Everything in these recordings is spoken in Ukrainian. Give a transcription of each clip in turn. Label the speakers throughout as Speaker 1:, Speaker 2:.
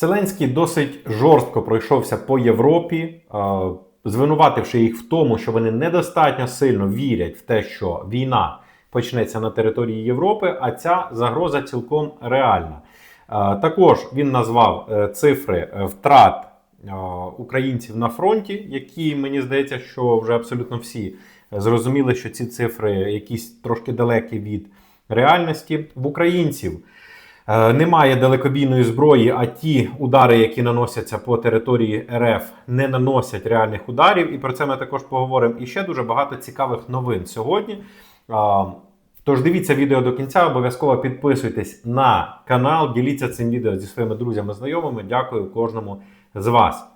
Speaker 1: Зеленський досить жорстко пройшовся по Європі, звинувативши їх в тому, що вони недостатньо сильно вірять в те, що війна почнеться на території Європи, а ця загроза цілком реальна. Також він назвав е, цифри е, втрат е, українців на фронті, які мені здається, що вже абсолютно всі зрозуміли, що ці цифри якісь трошки далекі від реальності. В українців немає далекобійної зброї, а ті удари, які наносяться по території РФ, не наносять реальних ударів. І про це ми також поговоримо. І ще дуже багато цікавих новин сьогодні. Тож дивіться відео до кінця, обов'язково підписуйтесь на канал, діліться цим відео зі своїми друзями, знайомими. Дякую кожному з вас.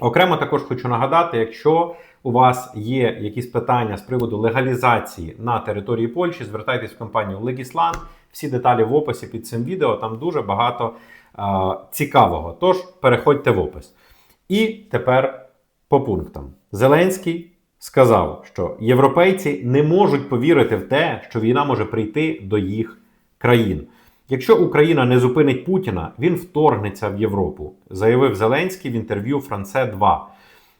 Speaker 1: Окремо також хочу нагадати, якщо у вас є якісь питання з приводу легалізації на території Польщі, звертайтесь в компанію Legislan. Всі деталі в описі під цим відео. Там дуже багато е, цікавого. Тож переходьте в опис. І тепер по пунктам. Зеленський сказав, що європейці не можуть повірити в те, що війна може прийти до їх країн. Якщо Україна не зупинить Путіна, він вторгнеться в Європу, заявив Зеленський в інтерв'ю France 2.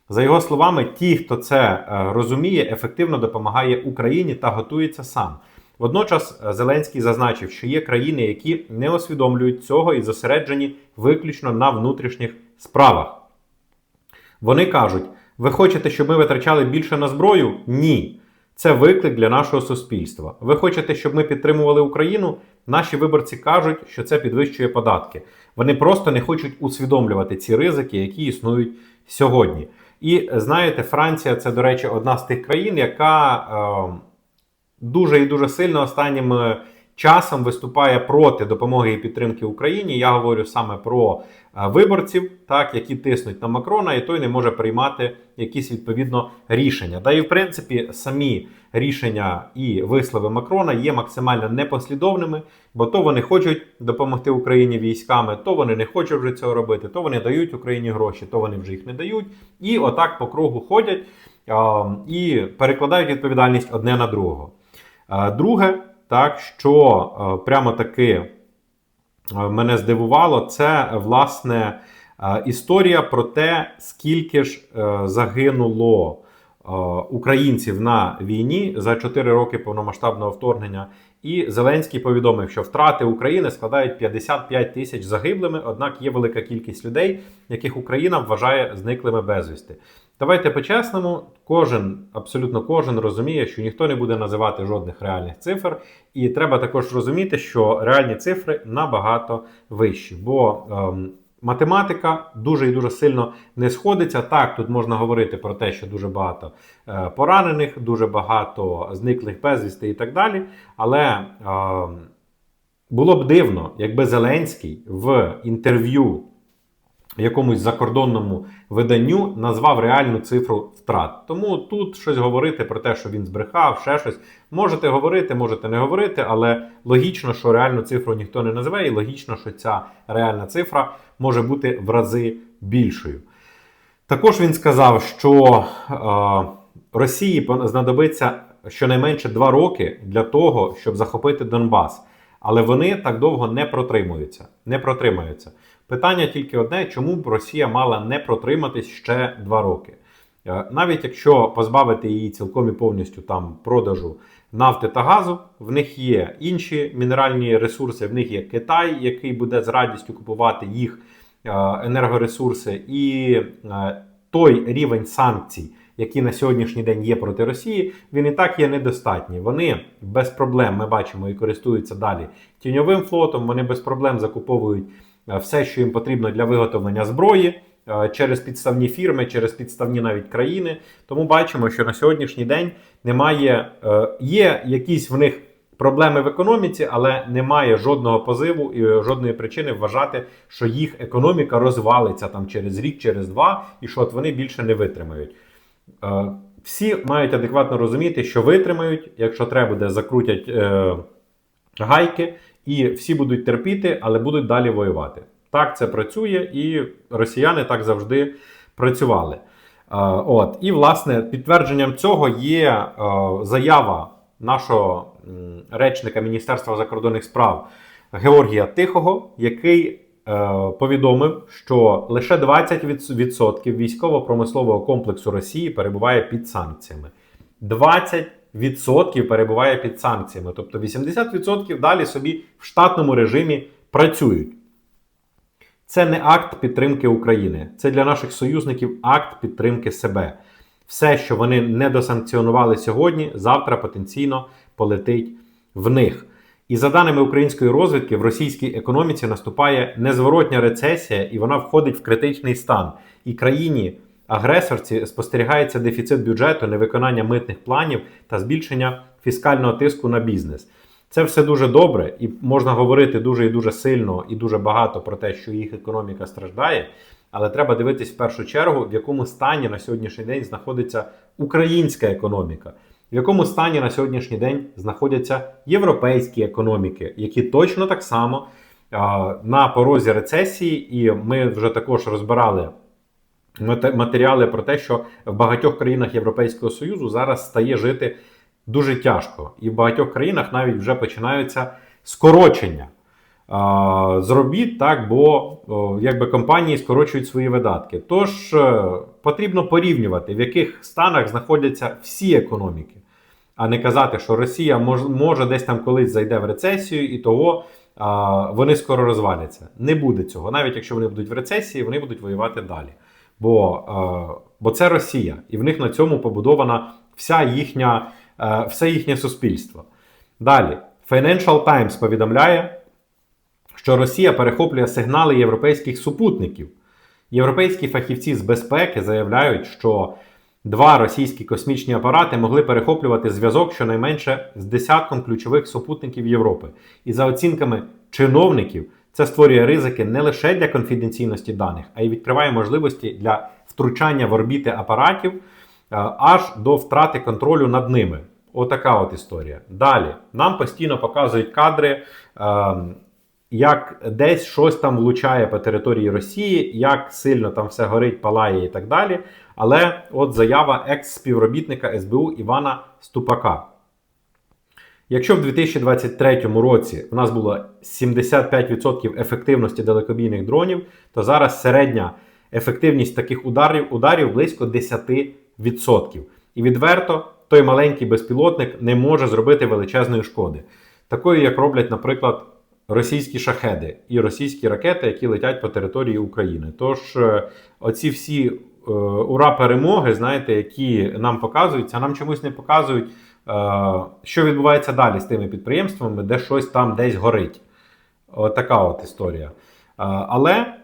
Speaker 1: За його словами, ті, хто це е, розуміє, ефективно допомагає Україні та готується сам. Водночас е, Зеленський зазначив, що є країни, які не усвідомлюють цього і зосереджені виключно на внутрішніх справах. Вони кажуть: ви хочете, щоб ми витрачали більше на зброю? Ні. Це виклик для нашого суспільства. Ви хочете, щоб ми підтримували Україну? Наші виборці кажуть, що це підвищує податки. Вони просто не хочуть усвідомлювати ці ризики, які існують сьогодні. І знаєте, Франція це, до речі, одна з тих країн, яка е, дуже і дуже сильно останнім е, часом виступає проти допомоги і підтримки Україні. Я говорю саме про е, виборців, так які тиснуть на Макрона, і той не може приймати якісь відповідно рішення. Да і в принципі самі рішення і вислови Макрона є максимально непослідовними, бо то вони хочуть допомогти Україні військами, то вони не хочуть вже цього робити, то вони дають Україні гроші, то вони вже їх не дають. І отак по кругу ходять і перекладають відповідальність одне на другого. Друге, так що е, прямо таки е, мене здивувало, це власне е, історія про те, скільки ж загинуло українців на війні за 4 роки повномасштабного вторгнення. І Зеленський повідомив, що втрати України складають 55 тисяч загиблими однак є велика кількість людей, яких Україна вважає зниклими безвісти. Давайте по-чесному, кожен, абсолютно кожен розуміє, що ніхто не буде називати жодних реальних цифр, і треба також розуміти, що реальні цифри набагато вищі, бо ем, математика дуже і дуже сильно не сходиться. Так, тут можна говорити про те, що дуже багато е, поранених, дуже багато зниклих безвісти і так далі. Але ем, було б дивно, якби Зеленський в інтерв'ю якомусь закордонному виданню назвав реальну цифру втрат. Тому тут щось говорити про те, що він збрехав, ще щось. Можете говорити, можете не говорити, але логічно, що реальну цифру ніхто не називе, і логічно, що ця реальна цифра може бути в рази більшою. Також він сказав, що е, Росії знадобиться щонайменше два роки для того, щоб захопити Донбас. Але вони так довго не протримуються. Не протримаються. Питання тільки одне: чому б Росія мала не протриматись ще два роки? Е, навіть якщо позбавити її цілком і повністю там продажу нафти та газу, в них є інші мінеральні ресурси, в них є Китай, який буде з радістю купувати їх е, енергоресурси, і е, той рівень санкцій, які на сьогоднішній день є проти Росії, він і так є недостатній. Вони без проблем ми бачимо і користуються далі тіньовим флотом. Вони без проблем закуповують. Е, все, що їм потрібно для виготовлення зброї е, через підставні фірми, через підставні навіть країни. Тому бачимо, що на сьогоднішній день немає, е, є якісь в них. Проблеми в економіці, але немає жодного позиву і жодної причини вважати, що їх економіка розвалиться там через рік, через два, і що от вони більше не витримають. Всі мають адекватно розуміти, що витримають, якщо треба буде, закрутять гайки і всі будуть терпіти, але будуть далі воювати. Так це працює, і росіяни так завжди працювали. От, І, власне, підтвердженням цього є заява нашого речника Міністерства закордонних справ Георгія Тихого, який повідомив, що лише 20% військово-промислового комплексу Росії перебуває під санкціями. 20% перебуває під санкціями. Тобто 80% далі собі в штатному режимі працюють. Це не акт підтримки України, це для наших союзників акт підтримки себе. Все, що вони не досанкціонували сьогодні, завтра потенційно полетить в них. І за даними української розвідки, в російській економіці наступає незворотня рецесія, і вона входить в критичний стан. І країні агресорці спостерігається дефіцит бюджету, невиконання митних планів та збільшення фіскального тиску на бізнес. Це все дуже добре, і можна говорити дуже і дуже сильно і дуже багато про те, що їх економіка страждає. Але треба дивитись в першу чергу, в якому стані на сьогоднішній день знаходиться українська економіка, в якому стані на сьогоднішній день знаходяться європейські економіки, які точно так само а, на порозі рецесії, і ми вже також розбирали матеріали про те, що в багатьох країнах Європейського Союзу зараз стає жити дуже тяжко, і в багатьох країнах навіть вже починаються скорочення з робіт, так, бо якби компанії скорочують свої видатки. Тож е, потрібно порівнювати, в яких станах знаходяться всі економіки, а не казати, що Росія може десь там колись зайде в рецесію і того вони скоро розваляться. Не буде цього. Навіть якщо вони будуть в рецесії, вони будуть воювати далі. Бо, бо це Росія, і в них на цьому побудована вся їхня. Е, все їхнє суспільство. Далі, Financial Times повідомляє, що Росія перехоплює сигнали європейських супутників. Європейські фахівці з безпеки заявляють, що два російські космічні апарати могли перехоплювати зв'язок щонайменше з десятком ключових супутників Європи. І за оцінками чиновників, це створює ризики не лише для конфіденційності даних, а й відкриває можливості для втручання в орбіти апаратів. Е, аж до втрати контролю над ними. Отака от історія. Далі нам постійно показують кадри, е, як десь щось там влучає по території Росії, як сильно там все горить, палає і так далі. Але от заява екс-співробітника СБУ Івана Ступака. Якщо в 2023 році в нас було 75% ефективності далекобійних дронів, то зараз середня ефективність таких ударів ударів близько 10%. І відверто той маленький безпілотник не може зробити величезної шкоди. Такої, як роблять, наприклад, російські шахеди і російські ракети, які летять по території України. Тож, е, оці всі ура перемоги, знаєте, які нам показуються, нам чомусь не показують, е, що відбувається далі з тими підприємствами, де щось там десь горить. Отака от історія. Але.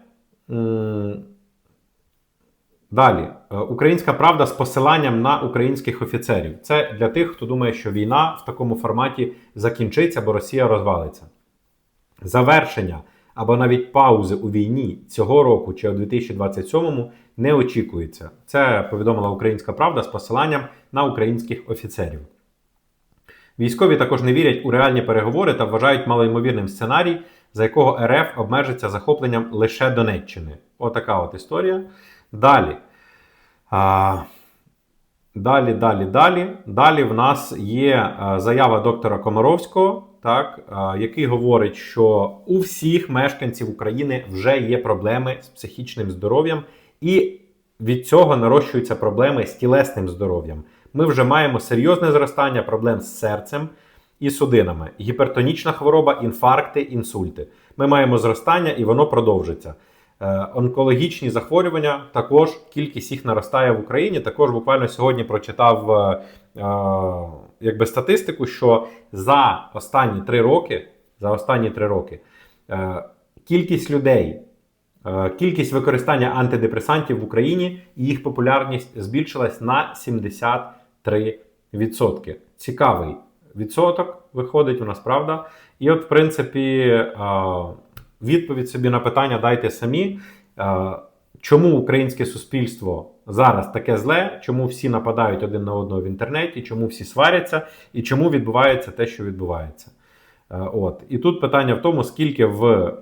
Speaker 1: Далі, е, українська правда з посиланням на українських офіцерів. Це для тих, хто думає, що війна в такому форматі закінчиться, бо Росія розвалиться. Завершення або навіть паузи у війні цього року чи у 2027-му не очікується. Це повідомила Українська Правда з посиланням на українських офіцерів. Військові також не вірять у реальні переговори та вважають малоймовірним сценарій, за якого РФ обмежиться захопленням лише Донеччини. Отака от історія. Далі. А, Далі, далі, далі. Далі в нас є заява доктора Комаровського, так, який говорить, що у всіх мешканців України вже є проблеми з психічним здоров'ям, і від цього нарощуються проблеми з тілесним здоров'ям. Ми вже маємо серйозне зростання проблем з серцем і судинами, гіпертонічна хвороба, інфаркти, інсульти. Ми маємо зростання і воно продовжиться. Е, онкологічні захворювання також кількість їх наростає в Україні. Також буквально сьогодні прочитав е, е, якби статистику, що за останні три роки за останні три роки кількість людей, кількість використання антидепресантів в Україні і їх популярність збільшилась на 73%. Цікавий відсоток виходить у нас правда. І от, в принципі, відповідь собі на питання дайте самі. Е, чому українське суспільство зараз таке зле? Чому всі нападають один на одного в інтернеті? Чому всі сваряться і чому відбувається те, що відбувається? Е, от і тут питання в тому, скільки в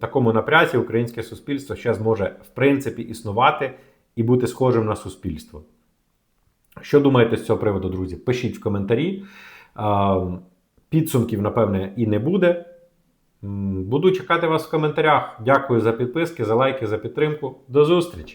Speaker 1: такому напрязі українське суспільство ще зможе в принципі існувати і бути схожим на суспільство. Що думаєте з цього приводу, друзі? Пишіть в коментарі. Е, підсумків, напевне, і не буде. Буду чекати вас в коментарях. Дякую за підписки, за лайки, за підтримку. До зустрічі!